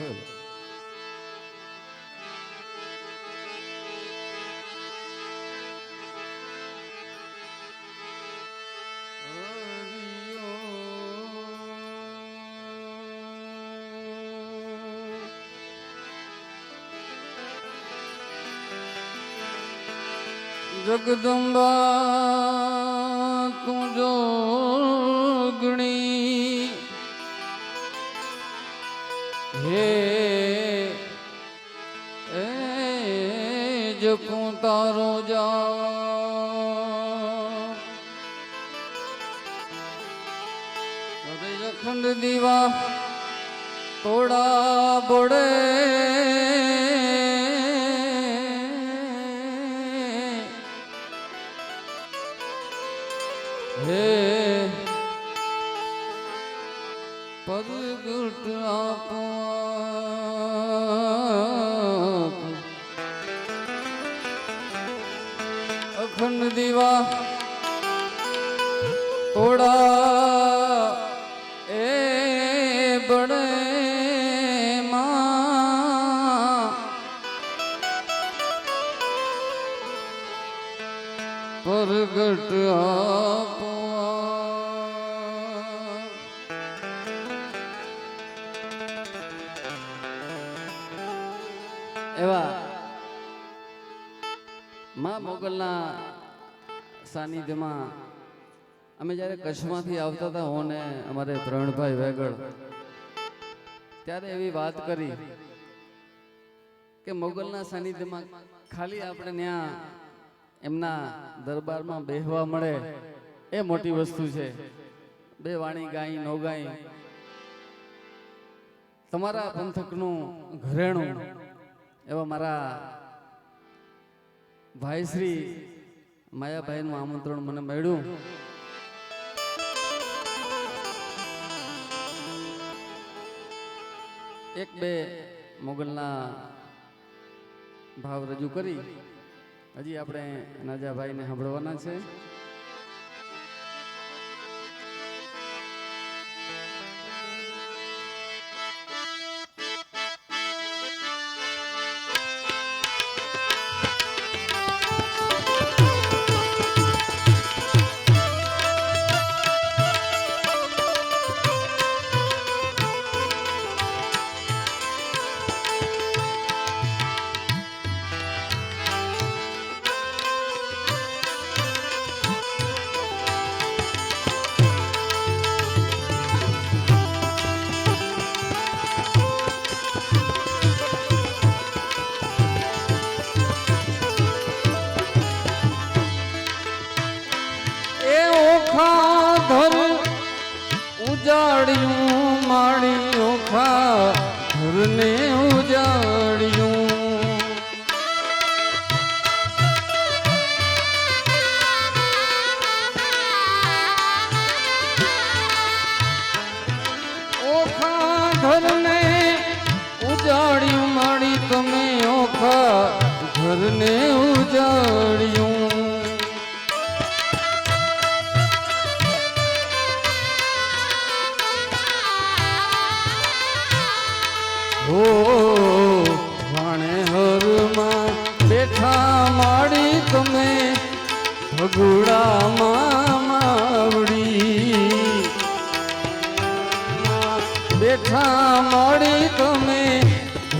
ખેલ જગદંબા જપું તારો જા. અખંડ દીવા તોડા બોડે. પરગટ એવા મા મોગલના સાનિધ્યમાં અમે જ્યારે કચ્છમાંથી આવતા હતા, હું ને અમારે ત્રણભાઈ વેગળ ત્યારે એવી વાત કરી કે મોગલના સાનિધ્યમાં ખાલી આપણે ત્યાં એમના દરબારમાં બેહવા મળે એ મોટી વસ્તુ છે. બે વાણી ગાય નો ગાય તમારા પંથકનું ઘરેણું, એવા મારા ભાઈ શ્રી માયાભાઈનું આમંત્રણ મને મળ્યું. એક બે મોગલના ભાવ રજૂ કરી. હજી આપણે નાજાભાઈને સાંભળવાના છે. ઓખા ઘરને ઉજાડ્યું માળી તમે ઓખા ઘરને ઉજાડ્યું. હો વાણે હરમાં બેઠા માડી તમે ભગુડામાં માડી તમે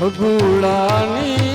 ભગુડાની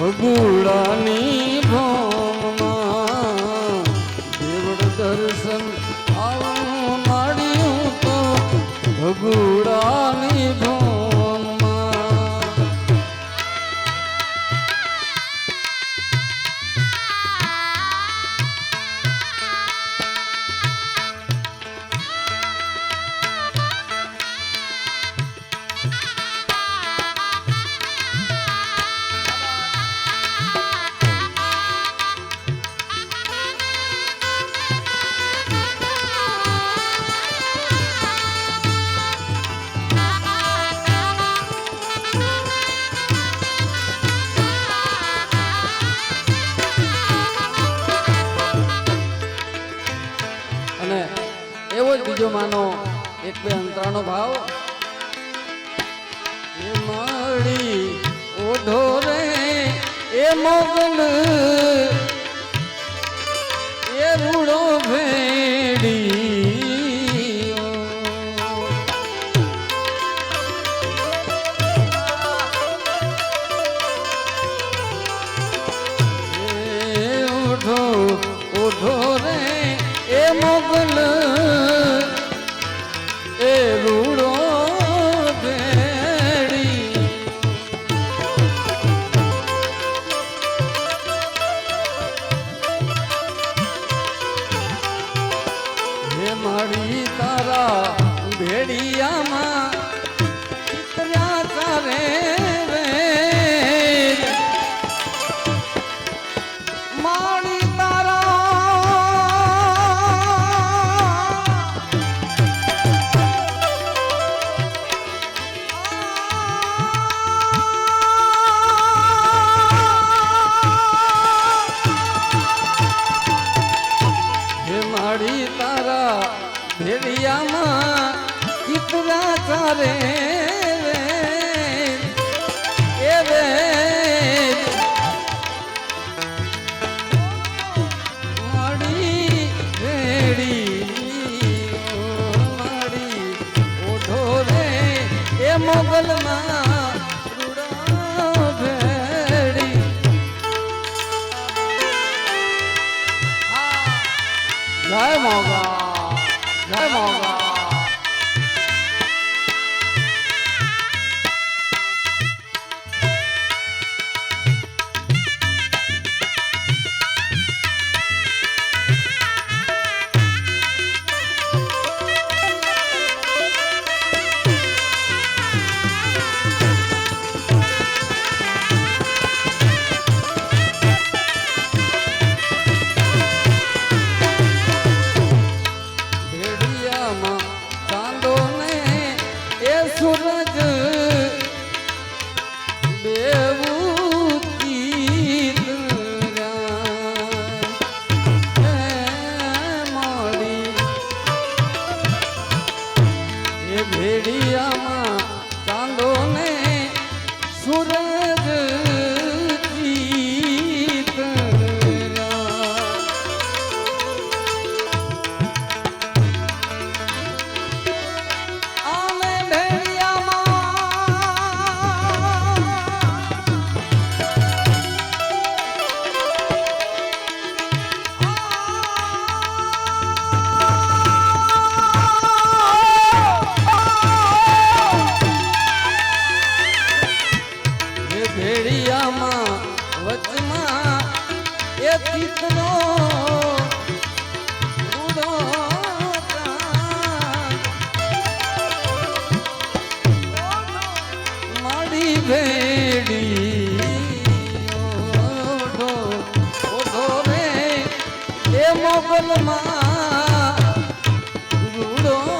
ભગુડાની ભોમમાં દેવડ દર્શન આવનું મળ્યું તો ભગુડાની લેજો માનો એક બે અંતરાનો ભાવ. એ મારી ઓઢો રે, એ મોગલ, એ રૂડો ભે madera મોગલમાં રૂડો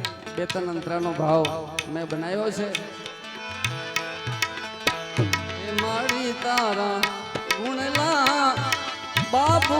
ચેતન અંતરાનો ભાવ મેં બનાવ્યો છે. મારી તારા ગુણલા બાપુ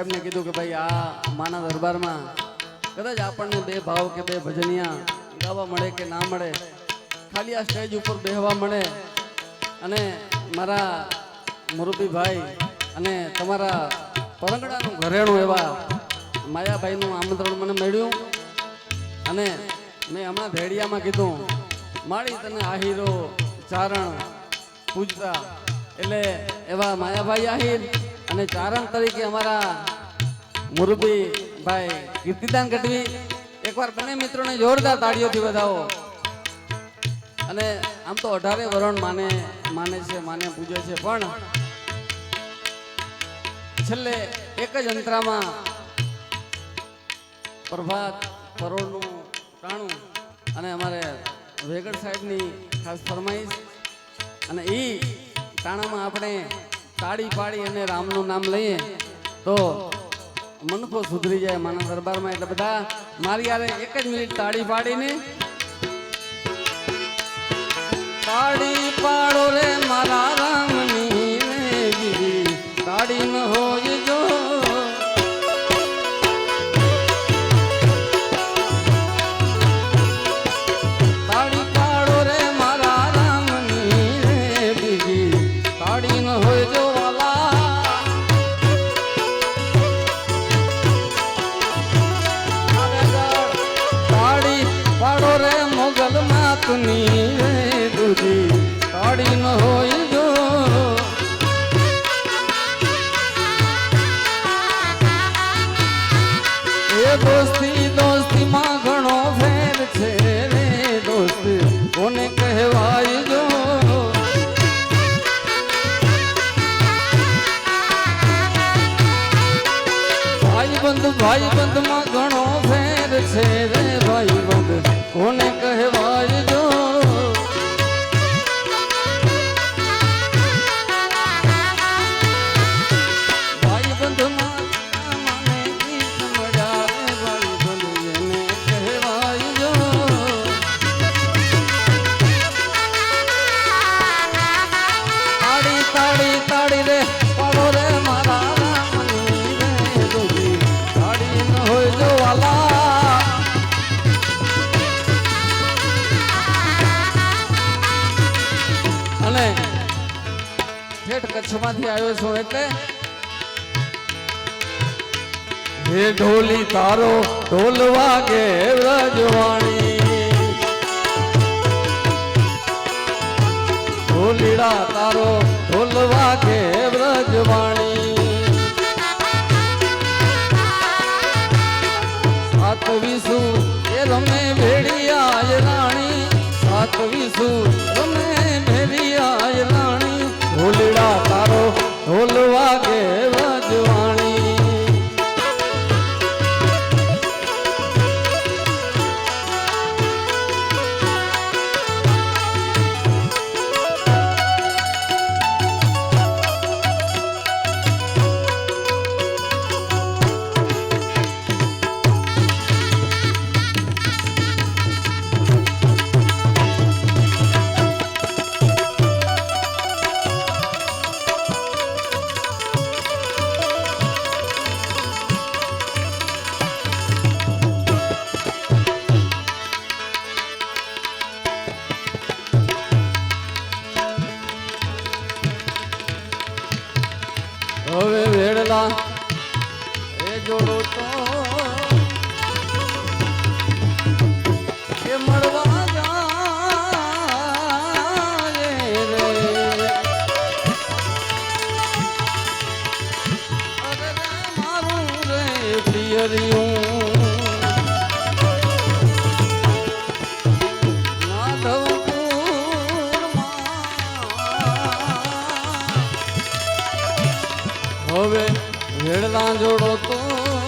સાહેબને કીધું કે ભાઈ, આ માના દરબારમાં કદાચ આપણને બે ભાવ કે બે ભજનિયા ગાવા મળે કે ના મળે, ખાલી આ સ્ટેજ ઉપર બેહવા મળે અને મારા મુરબીભાઈ અને તમારા પરંગડાનું ઘરેણું એવા માયાભાઈનું આમંત્રણ મને મળ્યું અને મેં હમણાં ભેડિયામાં કીધું, માળી તને આહીરો ચારણ પૂજતા. એટલે એવા માયાભાઈ આહીર અને ચારણ તરીકે અમારા મુરબી ભાઈ કીર્તિદાન ગઢવી એકવાર બંને મિત્રોને જોરદાર તાળીઓથી વધાવો. અને આમ તો અઢારે વરણ માને માને છે, માને પૂજે છે, પણ છેલ્લે એક જ અંતરામાં પ્રભાત પરોળનું પ્રાણું અને અમારે વેગડ સાહેબની ખાસ ફરમાઈશ. અને એ ટાણામાં આપણે તાળી પાડી અને રામનું નામ લઈએ તો મનખો સુધરી જાય માના દરબારમાં. એટલે બધા મારી યારે એક જ મિનિટ તાળી પાડીને તાળી પાડો રે મારા રામની জানি ઢોલી તારો ઢોલ વાગે વ્રજવાણી. ઢોલીડા તારો ઢોલ વાગે વ્રજવાણી. હવે વેડલા જોડો તો